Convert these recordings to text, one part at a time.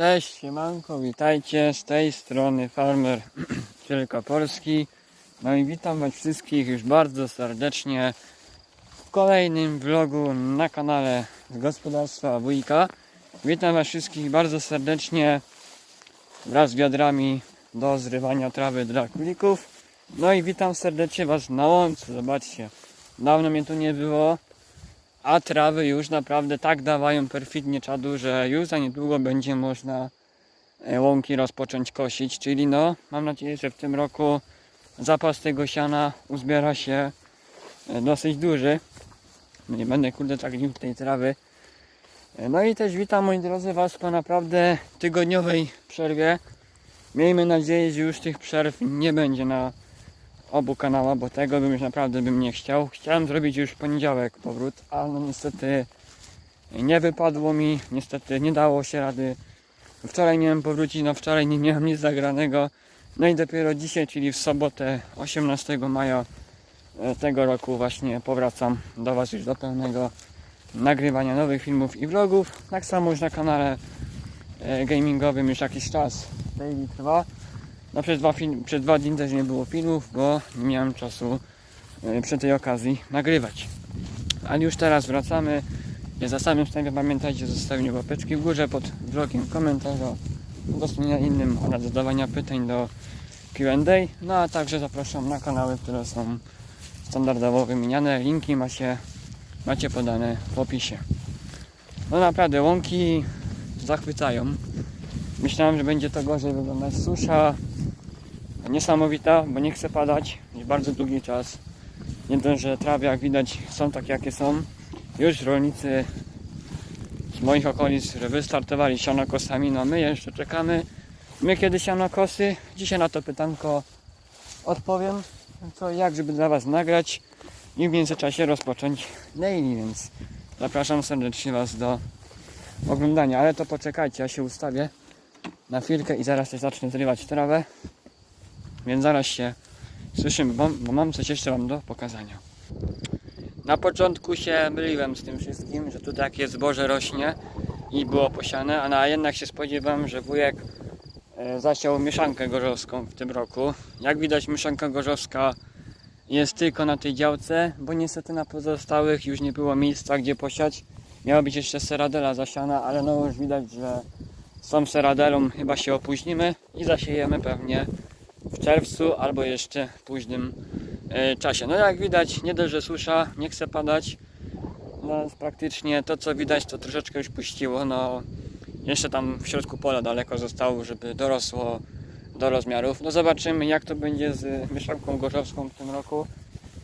Cześć, siemanko, witajcie, z tej strony Farmer Wielkopolski. No i witam Was wszystkich już bardzo serdecznie w kolejnym vlogu na kanale gospodarstwa Wujka. Witam Was wszystkich bardzo serdecznie wraz z wiadrami do zrywania trawy dla królików. No i witam serdecznie Was na łące, zobaczcie, dawno mnie tu nie było. A trawy już naprawdę tak dawają perfidnie czadu, że już za niedługo będzie można e, łąki rozpocząć kosić. Czyli no, mam nadzieję, że w tym roku zapas tego siana uzbiera się e, dosyć duży. No Nie będę kurde tak nim tej trawy. E, No i też witam moi drodzy Was po naprawdę tygodniowej przerwie. Miejmy nadzieję, że już tych przerw nie będzie na obu kanałach, bo tego bym już naprawdę bym nie chciał. Chciałem zrobić już w poniedziałek powrót, ale niestety nie wypadło mi, niestety nie dało się rady. Wczoraj miałem powrócić, no wczoraj nie miałem nic zagranego. No i dopiero dzisiaj, czyli w sobotę 18 maja e, tego roku właśnie powracam do Was już do pełnego nagrywania nowych filmów i vlogów. Tak samo już na kanale e, gamingowym już jakiś czas daily trwa. No przez dwa, film, przez dwa dni też nie było filmów, bo nie miałem czasu e, przy tej okazji nagrywać. Ale już teraz wracamy. Za samym wstępem pamiętajcie o zostawieniu łapeczki w górze pod vlogiem, komentarza, udostępnienia innym oraz zadawania pytań do Q&A. No a także zapraszam na kanały, które są standardowo wymieniane. Linki macie, macie podane w opisie. No naprawdę łąki zachwycają. Myślałem, że będzie to gorzej wyglądać susza, niesamowita, bo nie chce padać już bardzo długi czas. Nie dość, że trawy jak widać są takie jakie są. Już rolnicy z moich okolic wystartowali sianokosami, no my jeszcze czekamy. My kiedy sianokosy? Dzisiaj na to pytanko odpowiem, co jak, żeby dla Was nagrać i w międzyczasie rozpocząć daily, więc zapraszam serdecznie Was do oglądania, ale to poczekajcie, ja się ustawię na chwilkę i zaraz też zacznę zrywać trawę. Więc zaraz się słyszymy, bo, bo mam coś jeszcze Wam do pokazania. Na początku się myliłem z tym wszystkim, że tu takie zboże rośnie i było posiane, a na jednak się spodziewam, że wujek e, zasiał mieszankę gorzowską w tym roku. Jak widać mieszanka gorzowska jest tylko na tej działce, bo niestety na pozostałych już nie było miejsca gdzie posiać. Miała być jeszcze seradela zasiana, ale no już widać, że z tą seradelą chyba się opóźnimy i zasiejemy pewnie w czerwcu albo jeszcze późnym e, czasie. No jak widać, nie dość, że susza, nie chce padać. No praktycznie to co widać to troszeczkę już puściło. No jeszcze tam w środku pola daleko zostało, żeby dorosło do rozmiarów. No zobaczymy jak to będzie z mieszanką gorzowską w tym roku,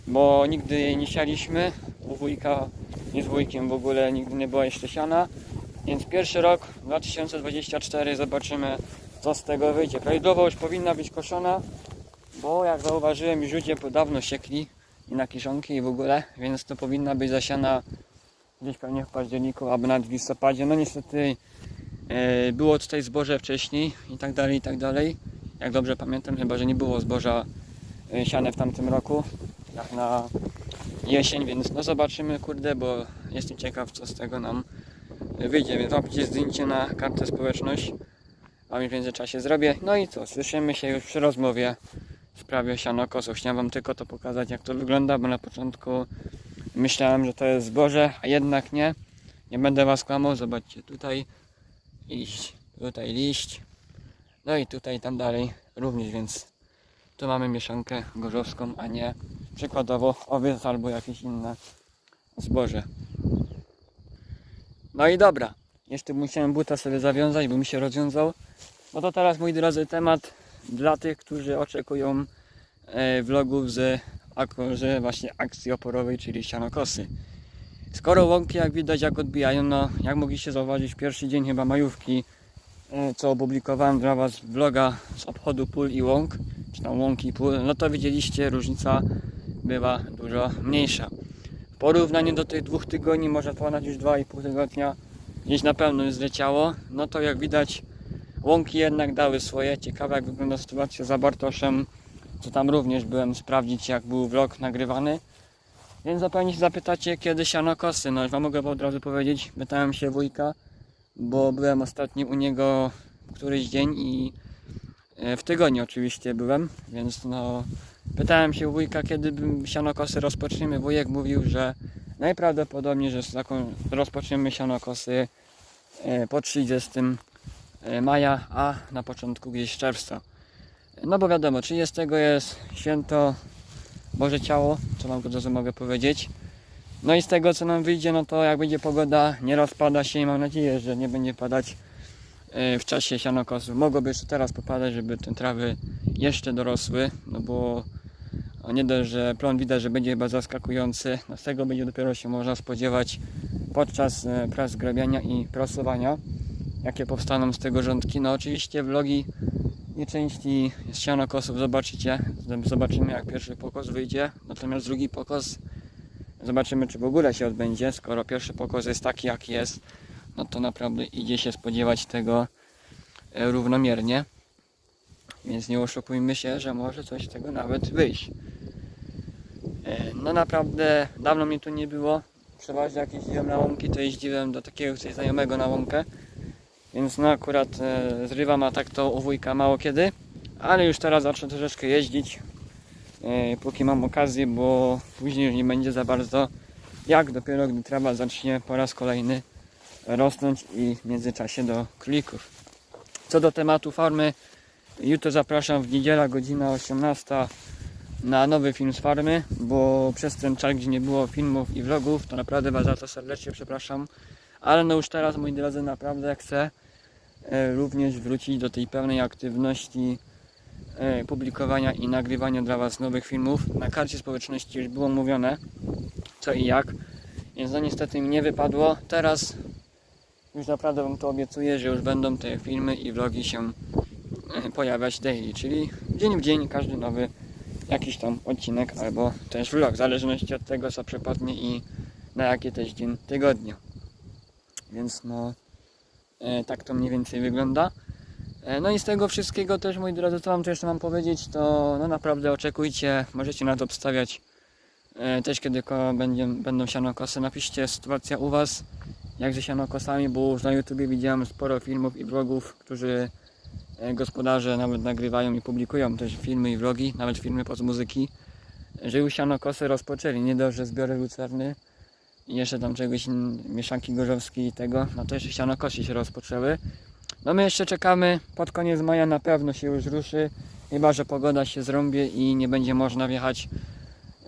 bo nigdy jej nie sialiśmy. U wujka, nie z wujkiem w ogóle nigdy nie była jeszcze siana. Więc pierwszy rok 2024 zobaczymy co z tego wyjdzie. Prawidłowo powinna być koszona, bo jak zauważyłem już ludzie dawno siekli i na kiszonki i w ogóle, więc to powinna być zasiana gdzieś pewnie w październiku albo nawet w listopadzie. No niestety e, było tutaj zboże wcześniej i tak dalej, i tak dalej. Jak dobrze pamiętam, chyba że nie było zboża e, siane w tamtym roku, jak na jesień, więc no zobaczymy, kurde, bo jestem ciekaw co z tego nam wyjdzie, więc łapcie zdjęcie na kartę społeczność, mi w międzyczasie zrobię. No i co, słyszymy się już przy rozmowie w sprawie sianokosów. Chciałem wam tylko to pokazać jak to wygląda, bo na początku myślałem, że to jest zboże, a jednak nie. Nie będę was kłamał, zobaczcie tutaj liść, tutaj liść, no i tutaj tam dalej również, więc tu mamy mieszankę gorzowską, a nie przykładowo owiec albo jakieś inne zboże. No i dobra. Jeszcze musiałem buta sobie zawiązać, bo mi się rozwiązał. No to teraz mój drodzy temat dla tych, którzy oczekują e, vlogów z, właśnie akcji oporowej, czyli sianokosy. Skoro łąki jak widać jak odbijają, no jak mogliście zauważyć pierwszy dzień chyba majówki, e, co opublikowałem dla Was vloga z obchodu pól i łąk, czy tam łąki i pól, no to widzieliście różnica była dużo mniejsza. W porównaniu do tych dwóch tygodni, może ponad już 2,5 tygodnia, gdzieś na pewno już zleciało, no to jak widać łąki jednak dały swoje. Ciekawe jak wygląda sytuacja za Bartoszem, co tam również byłem sprawdzić jak był vlog nagrywany. Więc zapewne się zapytacie kiedy siano kosy, no już wam mogę od razu powiedzieć, pytałem się wujka, bo byłem ostatnio u niego któryś dzień i e, w tygodniu oczywiście byłem, więc no pytałem się wujka, kiedy bym sianokosy rozpoczniemy. Wujek mówił, że najprawdopodobniej, że rozpoczniemy sianokosy e, po 30 e, maja, a na początku gdzieś czerwca. No bo wiadomo, 30 jest święto Boże Ciało, co mam od razu mogę powiedzieć. No i z tego co nam wyjdzie, no to jak będzie pogoda, nie rozpada się i mam nadzieję, że nie będzie padać e, w czasie sianokosu. Mogłoby jeszcze teraz popadać, żeby te trawy jeszcze dorosły, no bo o nie dość, że plon widać, że będzie chyba zaskakujący. No z tego będzie dopiero się można spodziewać podczas e, prac grabiania i prasowania, jakie powstaną z tego rządki. No oczywiście vlogi i części z sianokosów zobaczycie. Zobaczymy jak pierwszy pokos wyjdzie, natomiast drugi pokos Zobaczymy, czy w ogóle się odbędzie. Skoro pierwszy pokos jest taki, jaki jest, no to naprawdę idzie się spodziewać tego e, równomiernie. Więc nie oszukujmy się, że może coś z tego nawet wyjść. E, No naprawdę dawno mnie tu nie było. Przeważnie jak jeździłem na łąki, to jeździłem do takiego coś znajomego na łąkę. Więc no akurat e, zrywam, a tak to u wujka mało kiedy. Ale już teraz zacznę troszeczkę jeździć e, póki mam okazję, bo później już nie będzie za bardzo jak dopiero gdy trawa zacznie po raz kolejny rosnąć i w międzyczasie do królików. Co do tematu farmy, jutro zapraszam w niedziela godzina 18 na nowy film z farmy, bo przez ten czas, gdzie nie było filmów i vlogów, to naprawdę Was za to serdecznie przepraszam. Ale no już teraz, moi drodzy, naprawdę chcę e, również wrócić do tej pełnej aktywności e, publikowania i nagrywania dla Was nowych filmów. Na karcie społeczności już było mówione co i jak, więc no niestety mi nie wypadło. Teraz już naprawdę Wam to obiecuję, że już będą te filmy i vlogi się e, pojawiać daily, czyli dzień w dzień każdy nowy jakiś tam odcinek albo też vlog, w zależności od tego co przypadnie i na jaki też dzień tygodnia. Więc no e, tak to mniej więcej wygląda. E, No i z tego wszystkiego też, moi drodzy, co wam tu jeszcze mam powiedzieć, to no naprawdę oczekujcie, możecie na to obstawiać e, też kiedy będzie, będą sianokosy. Napiszcie sytuacja u was, jak ze sianokosami, bo już na YouTubie widziałem sporo filmów i vlogów, którzy gospodarze nawet nagrywają i publikują też filmy i vlogi, nawet filmy pod muzyki, że już sianokosy rozpoczęli, nie dość, że zbiory lucerny i jeszcze tam czegoś, mieszanki gorzowskiej i tego, no to jeszcze sianokosy się rozpoczęły. No my jeszcze czekamy, pod koniec maja na pewno się już ruszy, chyba że pogoda się zrąbie i nie będzie można wjechać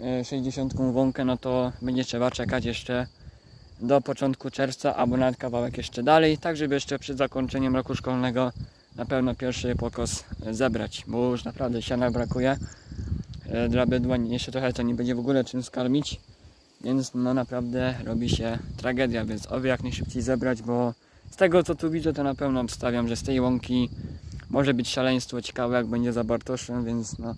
e, 60 łąkę, no to będzie trzeba czekać jeszcze do początku czerwca albo nawet kawałek jeszcze dalej, tak żeby jeszcze przed zakończeniem roku szkolnego na pewno pierwszy pokos e, zebrać, bo już naprawdę siana brakuje e, dla bydła, jeszcze trochę to nie będzie w ogóle czym skarmić, więc no naprawdę robi się tragedia, więc oby jak najszybciej zebrać, bo z tego co tu widzę, to na pewno obstawiam, że z tej łąki może być szaleństwo ciekawe, jak będzie za Bartoszem, więc no,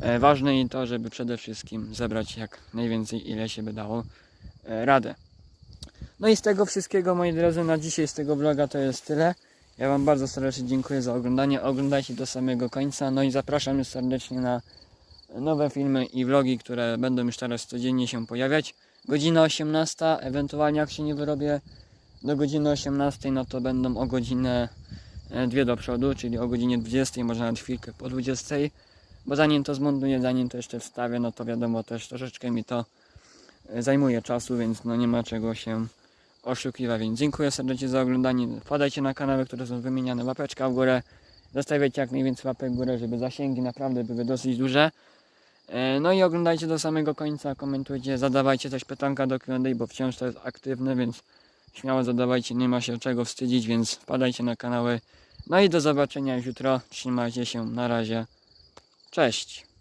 e, ważne i to, żeby przede wszystkim zebrać jak najwięcej, ile się by dało radę. No i z tego wszystkiego, moi drodzy, na dzisiaj z tego vloga to jest tyle. Ja Wam bardzo serdecznie dziękuję za oglądanie. Oglądajcie do samego końca. No i zapraszam już serdecznie na nowe filmy i vlogi, które będą już teraz codziennie się pojawiać. Godzina 18, ewentualnie jak się nie wyrobię do godziny 18, no to będą o godzinę e, dwie do przodu, czyli o godzinie 20, może nawet chwilkę po 20, bo zanim to zmontuję, zanim to jeszcze wstawię, no to wiadomo też troszeczkę mi to e, zajmuje czasu, więc no nie ma czego się oszukiwać, więc dziękuję serdecznie za oglądanie, wpadajcie na kanały, które są wymieniane, łapeczka w górę, zostawiajcie jak najwięcej łapek w górę, żeby zasięgi naprawdę były dosyć duże. E, No i oglądajcie do samego końca, komentujcie, zadawajcie też pytanka do Q&A, bo wciąż to jest aktywne, więc śmiało zadawajcie, nie ma się czego wstydzić, więc wpadajcie na kanały. No i do zobaczenia już jutro. Trzymajcie się, na razie. Cześć.